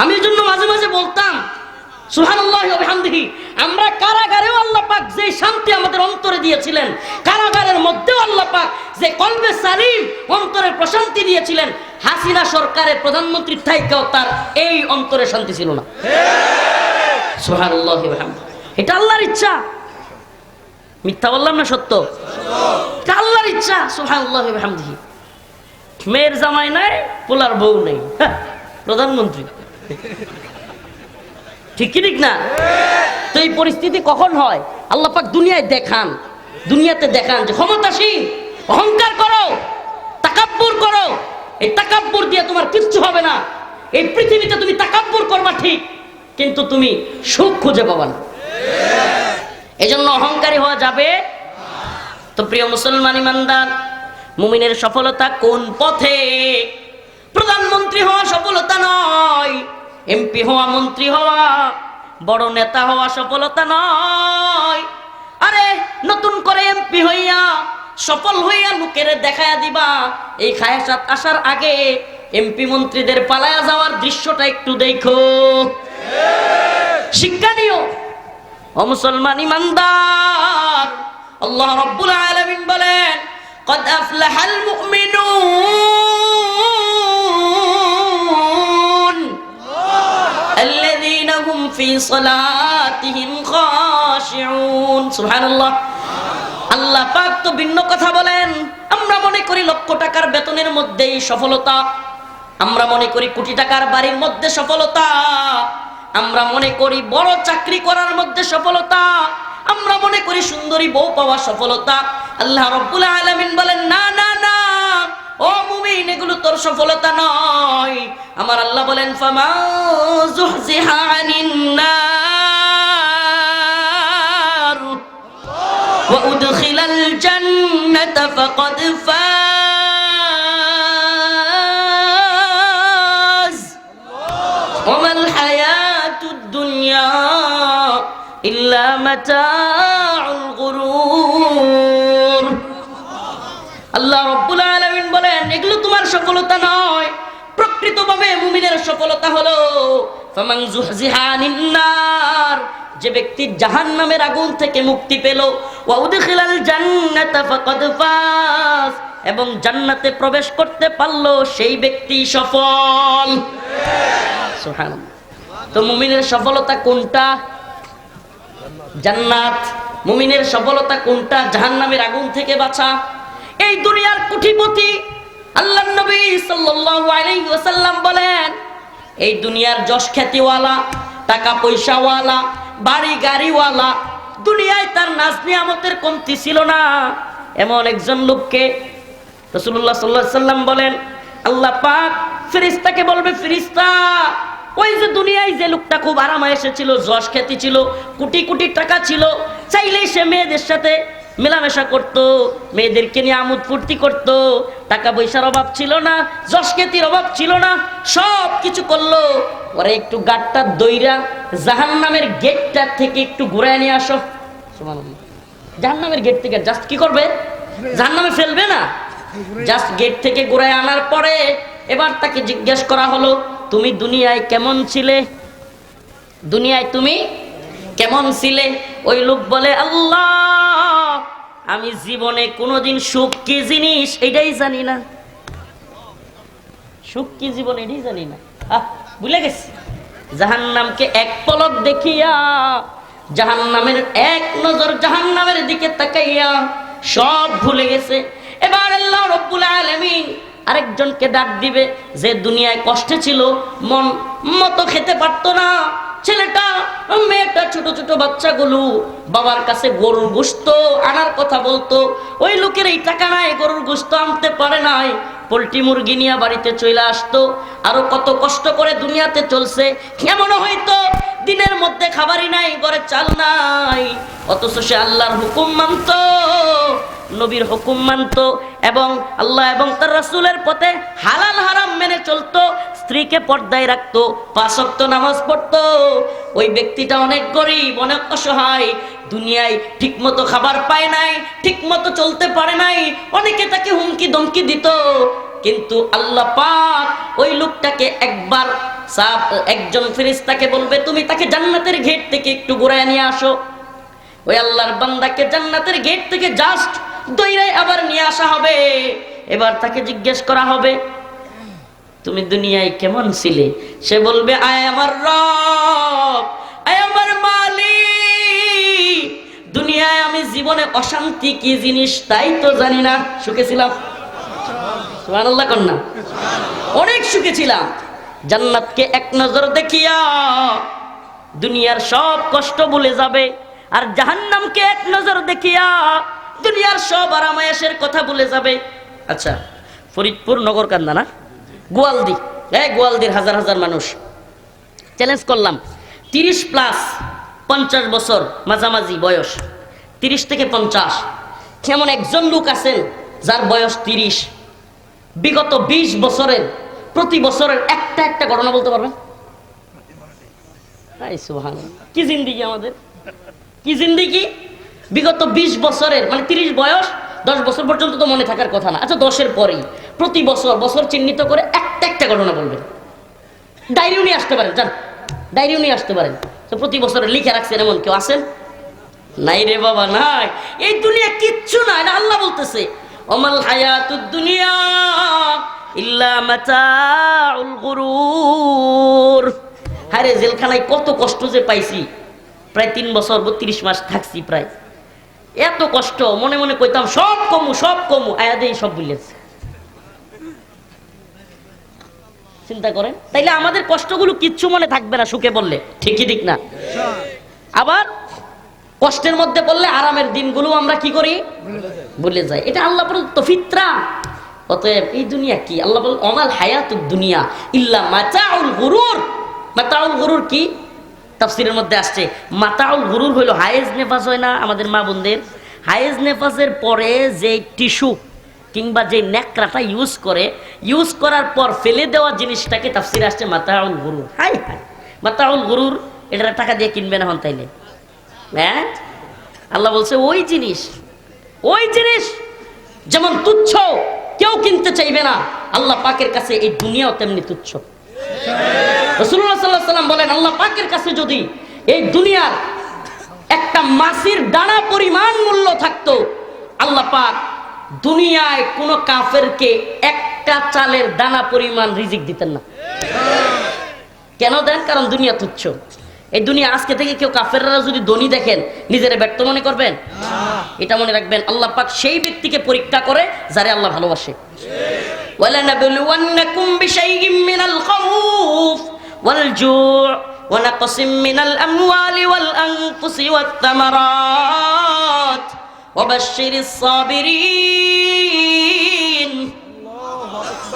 আমি জন্য মাঝে মাঝে বলতাম বিহামদিহি আমরা কারাগারেও আল্লাহ পাক যে শান্তি আমাদের অন্তরে দিয়েছিলেন কারাগারের মধ্যেও আল্লাহ পাক যে কলবে সালিম অন্তরের প্রশান্তি দিয়েছিলেন হাসিনা সরকারের প্রধানমন্ত্রীর থাইকেও তার এই অন্তরে শান্তি ছিল না। বিহামদিহি। এটা আল্লাহর ইচ্ছা। মিথ্যা বললাম না সত্য? এটা আল্লাহর ইচ্ছা সুবহানাল্লাহি ওয়া বিহামদিহি। মেয়ের জামাই নাই পোলার বউ নেই। হ্যাঁ, প্রধানমন্ত্রী। ঠিক কি ঠিক না? তো এই পরিস্থিতি কখন হয়? আল্লাহ পাক দুনিয়ায় দেখান, দুনিয়াতে দেখান যে ক্ষমতাসীন, অহংকার করো, তাকাব্বুর করো। এই তাকাব্বুর দিয়ে তোমার কিচ্ছু হবে না। এই পৃথিবীতে তুমি তাকাব্বুর করবা ঠিক, কিন্তু তুমি সুখ খুঁজে পাবা না। এজন্য অহংকারী হওয়া যাবে তো প্রিয় মুসলমান ইমানদার, মুমিনের সফলতা কোন পথে? প্রধানমন্ত্রী হওয়া সফলতা নয়। এমপি হওয়া মন্ত্রী হওয়া বড় নেতা হওয়া সফলতা নয় আরে নতুন করে এমপি হইয়া সফল হইয়া লোকের দেখায়া দিবা এই খায়াসাত আসার আগে এমপি মন্ত্রীদের পালায়া যাওয়ার দৃশ্যটা একটু দেখো শিক্ষা নিও ও মুসলমান ইমানদার আল্লাহ রব্বুল আলামিন বলেন قد أفلح المؤمنون في صلاتهم خاشعون سبحان الله আল্লাহ পাক তো ভিন্ন কথা বলেন আমরা মনে করি লক্ষ টাকার বেতনের মধ্যেই সফলতা আমরা মনে করি কোটি টাকার বাড়ির মধ্যে সফলতা আমরা মনে করি বড় চাকরি করার মধ্যে সফলতা আমরা মনে করি সুন্দরী বউ পাওয়া সফলতা আল্লাহ রব্বুল আলামিন বলেন না না না ও মুমিন এগুলো তোর সফলতা নয় আমার আল্লাহ বলেন ফামা যুহজিহা আনিন নার وأدخل الجنة فقد فاز وما الحياة الدنيا إلا متاع الغرور আল্লাহ রব্বুল আলামিন বলেন, এগুলো তোমার সফলতা নয়। প্রকৃতভাবে মুমিনের সফলতা হলো যে ব্যক্তি জাহান্নামের আগুন থেকে মুক্তি পেল এবং জান্নাতে প্রবেশ করতে পারল সেই ব্যক্তি সফল। তো মুমিনের সফলতা কোনটা? জান্নাত। মুমিনের সফলতা কোনটা? জাহান্নামের আগুন থেকে বাঁচা। এই দুনিয়ার কুঠিপতি আল্লাহ নবী সাল্লাল্লাহু আলাইহি ওয়াসাল্লাম বলেন, এই দুনিয়ার যশ খ্যাতিওয়ালা টাকা পয়সাওয়ালা বাড়ি গাড়িওয়ালা দুনিয়ায় তার নাজ নিয়ামতের কমতি ছিল না। এমন একজন লোককে রসুল্লাহ সাল্লাহ সাল্লাম বলেন, আল্লাহ পাক ফেরিস্তাকে বলবে ফেরিস্তা ওই যে দুনিয়ায় যে লোকটা খুব আরামে এসেছিল যশ খ্যাতি ছিল, কোটি কোটি টাকা ছিল, চাইলেই সে মেয়েদের সাথে মেলামেশা করত, মেয়েদেরকে নিয়ে আমোদ ফুর্তি করত, টাকা পয়সার অভাব ছিল না, যশ খ্যাতির অভাব ছিল না, সব কিছু করল। পরে একটু গাটটা দইরা জাহান নামের গেটটার থেকে একটু ঘুরায় নিয়ে আসো। জাহান নামের গেট থেকে জাস্ট কি করবে? জাহান নামে ফেলবে না? জাস্ট গেট থেকে ঘুরায় আনার পরে এবার তাকে জিজ্ঞেস করা হলো, তুমি দুনিয়ায় কেমন ছিলে? দুনিয়ায় তুমি কেমন ছিলে? ওই লোক বলে, আল্লাহ আমি জীবনে কোনোদিন সুখ কি জিনিস এটাই জানি না। সুখ কি জীবন এটাই জানি না। আহ, ভুলে গেছি। জাহান নামকে এক পলক দেখিয়া জাহান নামের এক নজর জাহান নামের দিকে তাকাইয়া সব ভুলে গেছে। এবার আল্লাহ রব্বুল আলামিন আরেকজনকে ডাক দিবে যে দুনিয়ায় কষ্টে ছিল মন মতো খেতে পারতো না। ছেলেটা, মেয়েটা, ছোট ছোট বাচ্চাগুলো বাবার কাছে গরুর গোস্ত আনার কথা বলতো। ওই লোকের এই টাকা নাই, গরুর গোস্ত আনতে পারে নাই। পোলট্রি মুরগি নিয়ে বাড়িতে চলে আসতো। আরও কত কষ্ট করে দুনিয়াতে চলছে। কেমন হয়তো দিনের মধ্যে খাবারই নাই, ঘরে চাল নাই। অথচ সে আল্লাহর হুকুম মানতো, নবীর হুকুম মানতো এবং আল্লাহ এবং তার রাসূলের পথে হালাল হারাম মেনে চলতো, স্ত্রীকে পর্দায় রাখতো পাঁচক্ত নামাজ পড়তো। ওই ব্যক্তিটা অনেক গরিব, অনেক অসহায়, দুনিয়ায় ঠিকমতো খাবার পায় নাই, ঠিকমতো চলতে পারে নাই, অনেকে তাকে হুমকি ধমকি দিত। কিন্তু আল্লাহ পাক ওই লোকটাকে একবার সাপ একজন ফেরেশতাকে বলবে, তুমি তাকে জান্নাতের গেট থেকে একটু ঘুরায় নিয়ে আসো। ওই আল্লাহর বান্দাকে জান্নাতের গেট থেকে জাস্ট দইরাই আবার নিয়ে আসা হবে। এবার তাকে জিজ্ঞেস করা হবে, তুমি দুনিয়ায় কেমন ছিলে? সে বলবে, আয় আমার রব, আয় আমার মালিক। দুনিয়ায় আমি জীবনে অশান্তি কি জিনিস তাই তো জানি না। সুখে ছিলাম? সুবহানাল্লাহ কন্যা। অনেক সুখে ছিলাম। জান্নাতকে এক নজর দেখিয়া দুনিয়ার সব কষ্ট ভুলে যাবে আর জাহান্নামকে এক নজর দেখিয়া দুনিয়ার সব আরামায়াসের কথা ভুলে যাবে। আচ্ছা ফরিদপুর নগর কান্দা না? গোয়ালদি। এই গোয়ালদির হাজার হাজার মানুষ। চ্যালেঞ্জ করলাম। তিরিশ প্লাস পঞ্চাশ বছর মাঝামাঝি বয়স। তিরিশ থেকে পঞ্চাশ। কেমন একজন লোক আছেন যার বয়স তিরিশ? বিগত বিশ বছরের প্রতি বছরের একটা একটা ঘটনা বলতে পারবেন। কি জিন্দিগি আমাদের? কি জিন্দিগি? বিগত বিশ বছরের মানে তিরিশ বয়স, দশ বছর পর্যন্ত তো মনে থাকার কথা না। আচ্ছা দশের পরেই। প্রতি বছর বছর চিহ্নিত করে একটা একটা ঘটনা বলবেন। ডায়েরিও নিয়ে আসতে পারেন, জান। ডায়েরিও নিয়ে আসতে পারেন। তো প্রতি বছর লিখে রাখছেন এমন কেউ আছেন? নাই রে বাবা, নাই। এই দুনিয়া কিচ্ছু না আল্লাহ বলতেছে। অমাল হায়াতুদ দুনিয়া হারে জেলখানায় কত কষ্ট যে পাইছি। প্রায় তিন বছর, বত্রিশ মাস থাকছি প্রায়। এত কষ্ট, মনে মনে কইতাম, সব কমু সব কমু, আয়া দেই সব চিন্তা করেন? তাইলে আমাদের কষ্টগুলো কিচ্ছু মনে থাকবে না, সুখে বললে। ঠিকই ঠিক না? আবার কষ্টের মধ্যে পড়লে আরামের দিনগুলো আমরা কি করি? ভুলে যাই। এটা আল্লাহ প্রদত্ত ফিতরা। অতএব এই দুনিয়া কি? আল্লাহ বল অমাল হায়াতুদ দুনিয়া ইল্লা মাতাউল গুরুর। মাতাউল গুরুর কি? তাফসিরের মধ্যে আসছে, মাতাউল গুরুর হইল হায়েজ নেফাস হয় না আমাদের মা বোনদের? হায়েজ নেফাসের পরে যে টিস্যু কিংবা যে ন্যাকড়াটা ইউজ করে, ইউজ করার পর ফেলে দেওয়া জিনিসটাকে তাফসিরে আসছে মাতাউল গুরুর। হাই হাই মাতাউল গুরুর এটা টাকা দিয়ে কিনবে না হন তাইলে। হ্যাঁ? আল্লাহ বলছে, ওই জিনিস ওই জিনিস যেমন তুচ্ছ কেউ কিনতে চাইবে না। আল্লাহ পাকের কাছে এই দুনিয়াও তেমনি তুচ্ছ। রসুল্লাহ সাল্লাহ সাল্লাম বলেন, আল্লাহ পাকের কাছে যদি এই দুনিয়ার একটা মাসির দানা পরিমাণ মূল্য থাকতো, আল্লাহ পাক দুনিয়ায় কোনো কাফেরকে একটা চালের দানা পরিমাণ রিজিক দিতেন না। কেন দেন? কারণ দুনিয়া তুচ্ছ। এই দুনিয়া আজকে থেকে কেউ কাফেররা যদি ধনী দেখেন নিজেরা ব্যর্থ মনে করবেন এটা মনে রাখবেন আল্লাহ পাক সেই ব্যক্তিকে পরীক্ষা করে যারে আল্লাহ ভালোবাসে ولنبلونكم بشيء من الخوف والجوع ونقص من الأموال والأنفس والثمرات وبشر الصابرين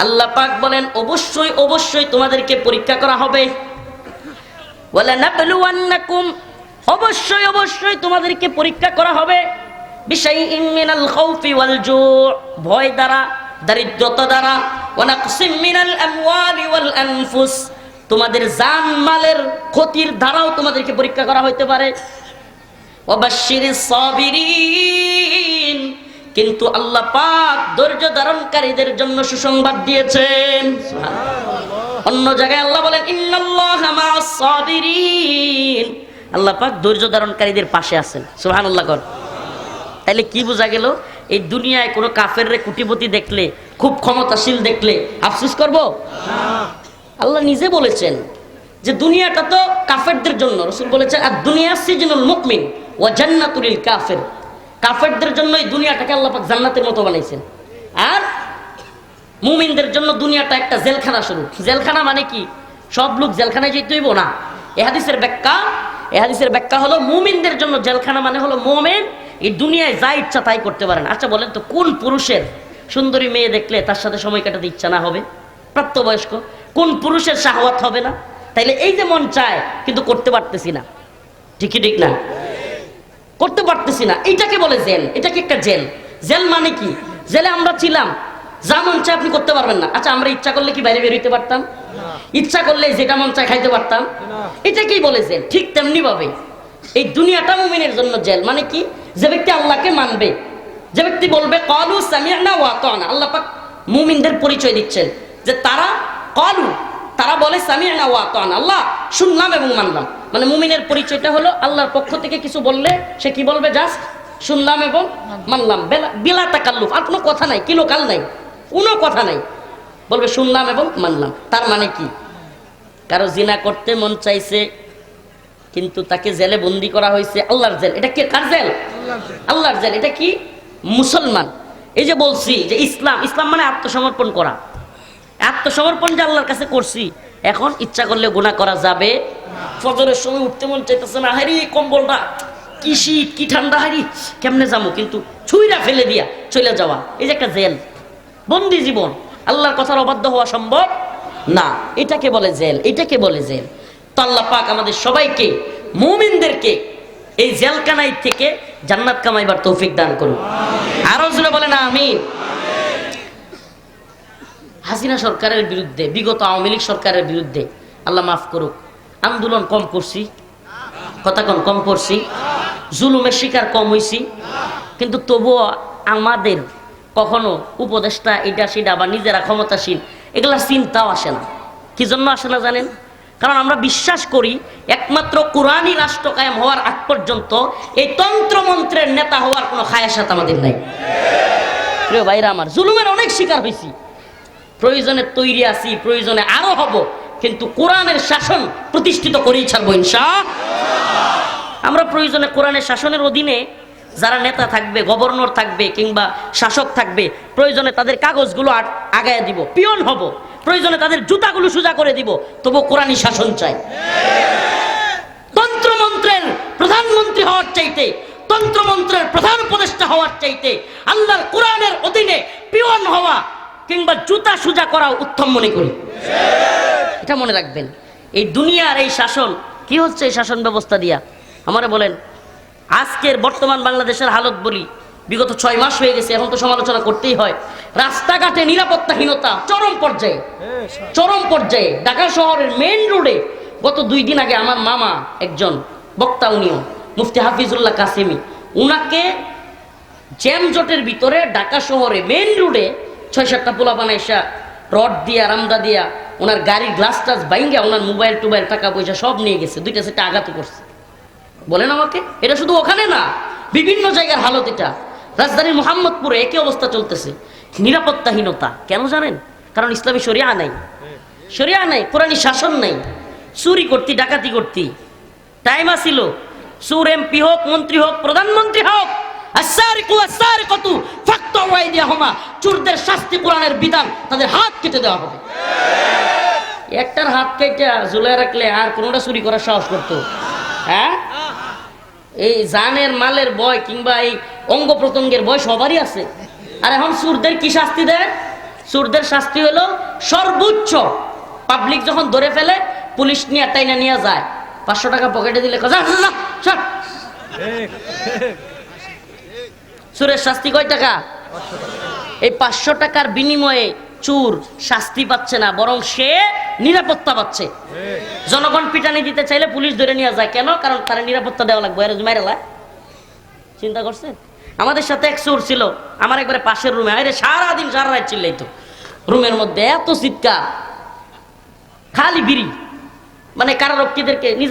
আল্লাহ পাক বলেন অবশ্যই অবশ্যই তোমাদেরকে পরীক্ষা করা হবে ওয়ালানাবলুওয়ান্নাকুম অবশ্যই অবশ্যই তোমাদেরকে পরীক্ষা করা হবে। বিশাইইন মিনাল খাউফি ওয়াল জু। ভয় দ্বারা, দারিদ্রতা দ্বারা। ওয়ানাকসিম মিনাল আমওয়ালি ওয়াল আনফুস। তোমাদের জান মালের ক্ষতির দ্বারাও তোমাদেরকে পরীক্ষা করা হইতে পারে। কিন্তু আল্লাহ পাক ধৈর্য ধারণকারীদের জন্য সুসংবাদ দিয়েছেন। অন্য জায়গায় আল্লাহ বলেন আল্লাহ পাক ধৈর্য ধারণকারীদের পাশে আছেন। সুবহানাল্লাহ কর। তাহলে কি বোঝা গেল? এই দুনিয়ায় কোনো কাফের রে কুটিপতি দেখলে, খুব ক্ষমতাশীল দেখলে আফসুস করব? আল্লাহ নিজে বলেছেন যে দুনিয়াটা তো কাফেরদের জন্য। রসুল বলেছেন আর দুনিয়া সিজনুল মুকমিন ও জান্নাতুলিল কাফের। কাফেরদের জন্য এই দুনিয়াটাকে আল্লাহ পাক জান্নাতের মতো বানাইছেন। আর মুমিনদের জন্য দুনিয়াটা একটা জেলখানা শুরু। জেলখানা মানে কি? সব লোক জেলখানায় যেতে হইব না। এহাদিসের হাদিসের ব্যাখ্যা, এ হাদিসের ব্যাখ্যা হলো মুমিনদের জন্য জেলখানা মানে হলো মোমেন এই দুনিয়ায় যা ইচ্ছা তাই করতে পারেন। আচ্ছা বলেন তো, কোন পুরুষের সুন্দরী মেয়ে দেখলে তার সাথে সময় কাটাতে ইচ্ছা না হবে? প্রাপ্তবয়স্ক। কোন পুরুষের শাহওয়াত হবে না? তাইলে এই যে মন চায়, কিন্তু করতে পারতেছি না। ঠিকই ঠিক না? করতে পারতেছি না। এইটাকে বলে জেল। এটা কি একটা জেল। জেল মানে কি? জেলে আমরা ছিলাম যা মন চায় আপনি করতে পারবেন না। আচ্ছা আমরা ইচ্ছা করলে কি বাইরে বেরোইতে পারতাম? ইচ্ছা করলে যেটা মন চায় খাইতে পারতাম? এটাকেই বলে জেল ঠিক তেমনি ভাবে। এই দুনিয়াটা মুমিনের জন্য জেল। মানে কি? যে ব্যক্তি আল্লাহকে মানবে যে ব্যক্তি বলবে কলু সামিয়ানা ওয়া আল্লাহ পাক মুমিনদের পরিচয় দিচ্ছেন যে তারা কলু তারা বলে সামিয়ানা ওয়া আতানা। আল্লাহ শুনলাম এবং মানলাম। মানে মুমিনের পরিচয়টা হলো আল্লাহর পক্ষ থেকে কিছু বললে সে কি বলবে? জাস্ট শুনলাম এবং মানলাম। বেলা বিলা তাকাল্লুফ। আর কোনো কথা নাই কিলো কাল নাই। কোনো কথা নাই। বলবে শুনলাম এবং মানলাম। তার মানে কি? কারও জিনা করতে মন চাইছে কিন্তু তাকে জেলে বন্দি করা হয়েছে আল্লাহর জেল। এটা কে? কার জেল? আল্লাহর জেল। এটা কি? মুসলমান। এই যে বলছি যে ইসলাম ইসলাম মানে আত্মসমর্পণ করা। আত্মসমর্পণ যে আল্লাহর কাছে করছি এখন ইচ্ছা করলে গুণা করা যাবে ফজরের সময় উঠতে মন চাইতেছে না হারি কম্বলটা কি শীত কি ঠান্ডা হারি কেমনে যাব? কিন্তু ছুঁইরা ফেলে দিয়া চলে যাওয়া এই যে একটা জেল। বন্দি জীবন। আল্লাহর কথার অবাধ্য হওয়া সম্ভব? না। এটাকে বলে জেল। এটাকে বলে জেল। তো আল্লাহ পাক আমাদের সবাইকে, মুমিনদেরকে এই জেলকানাই থেকে জান্নাত কামাইবার তৌফিক দান করুন। আরও জোরে বলে না আমি হাসিনা সরকারের বিরুদ্ধে, বিগত আওয়ামী লীগ সরকারের বিরুদ্ধে আল্লাহ মাফ করুক, আন্দোলন কম করছি, কথা কম কম করছি, জুলুমের শিকার কম হইছি, কিন্তু তবুও আমাদের কখনো উপদেষ্টা এটা সেটা বা নিজেরা ক্ষমতাসীন এগুলা চিন্তাও আসে না। কি জন্য আসে না জানেন? কারণ আমরা বিশ্বাস করি একমাত্র কোরআনই রাষ্ট্র কায়েম হওয়ার আগ পর্যন্ত এই তন্ত্রমন্ত্রের নেতা হওয়ার কোনো খায়াসাত আমাদের নাই। প্রিয় ভাইরা আমার, জুলুমের অনেক শিকার হয়েছি। প্রয়োজনে তৈরি আছি, প্রয়োজনে আরও হব, কিন্তু কোরআনের শাসন প্রতিষ্ঠিত করেই ছাড়বো ইনশা আমরা প্রয়োজনে কোরআনের শাসনের অধীনে যারা নেতা থাকবে গভর্নর থাকবে কিংবা শাসক থাকবে, প্রয়োজনে তাদের কাগজগুলো আট- আগায় দিব, পিয়ন হব। প্রয়োজনে তাদের জুতাগুলো সোজা করে দিব, তবু কোরআনই শাসন চাই। তন্ত্রমন্ত্রের প্রধানমন্ত্রী হওয়ার চাইতে, তন্ত্রমন্ত্রের প্রধান উপদেষ্টা হওয়ার চাইতে, আল্লাহর কোরআনের অধীনে পিয়ন হওয়া কিংবা জুতা সোজা করা উত্তম মনে করি। এটা মনে রাখবেন। এই দুনিয়ার এই শাসন, কি হচ্ছে এই শাসন ব্যবস্থা দিয়া? আমারে বলেন আজকের বর্তমান বাংলাদেশের হালত বলি, বিগত ছয় মাস হয়ে গেছে, এখন তো সমালোচনা করতেই হয়। রাস্তাঘাটে নিরাপত্তাহীনতা, চরম পর্যায়ে। চরম পর্যায়ে। ঢাকা শহরের মেইন রোডে গত দুই দিন আগে আমার মামা একজন বক্তা, উনিও, মুফতি হাফিজুল্লাহ কাসেমি, উনাকে জ্যাম জটের ভিতরে ঢাকা শহরে মেইন রোডে ছয় সাতটা পোলা বানাইসা রড দিয়া, রামদা দিয়া, ওনার গাড়ির গ্লাস টাস বাইঙ্গা ওনার মোবাইল, টোবাইল, টাকা পয়সা সব নিয়ে গেছে, দুইটা সেটা আঘাত করছে। বলেন আমাকে, এটা শুধু ওখানে না, বিভিন্ন জায়গার হালত এটা। রাজধানীর মোহাম্মদপুরে একই অবস্থা চলতেছে, নিরাপত্তাহীনতা। কেন জানেন? কারণ ইসলামী শরিয়া নাই। শরিয়া নাই, কোরআনী শাসন নাই। চুরি করতি, ডাকাতি করতি। টাইম আসিল সুর এমপি হোক, মন্ত্রী হোক, প্রধানমন্ত্রী হোক শাস্তি বিধান তাদের হাত কেটে দেওয়া হবে। একটার হাত কেটে ঝুলে রাখলে আর কোনোটা চুরি করার সাহস করতো। হ্যাঁ? এই জানের মালের বয় কিংবা এই অঙ্গ প্রত্যঙ্গের বয় সবারই আছে। আর এখন সুরদের কি শাস্তি দেয়? সুরদের শাস্তি হলো সর্বোচ্চ পাবলিক যখন ধরে ফেলে, পুলিশ নিয়ে টাইনা নিয়ে যায়। পাঁচশো টাকা পকেটে দিলে। সুরের শাস্তি কয় টাকা? এই পাঁচশো টাকার বিনিময়ে চুর শাস্তি পাচ্ছে না, বরং সে নিরাপত্তা পাচ্ছে। জনগণ পিটানি দিতে চাইলে পুলিশ ধরে নিয়ে যায়। কেন? কারণ তারা নিরাপত্তা দেওয়া লাগবে। এর মাইরা চিন্তা করছে আমাদের সাথে এক চোর ছিল। আমার একবারে পাশের রুমে। আরে, সারাদিন সারা রাত চিল্লাই তো রুমের মধ্যে এত চিৎকার। খালি বিড়ি। মানে কারারক্ষীদেরকে নিজের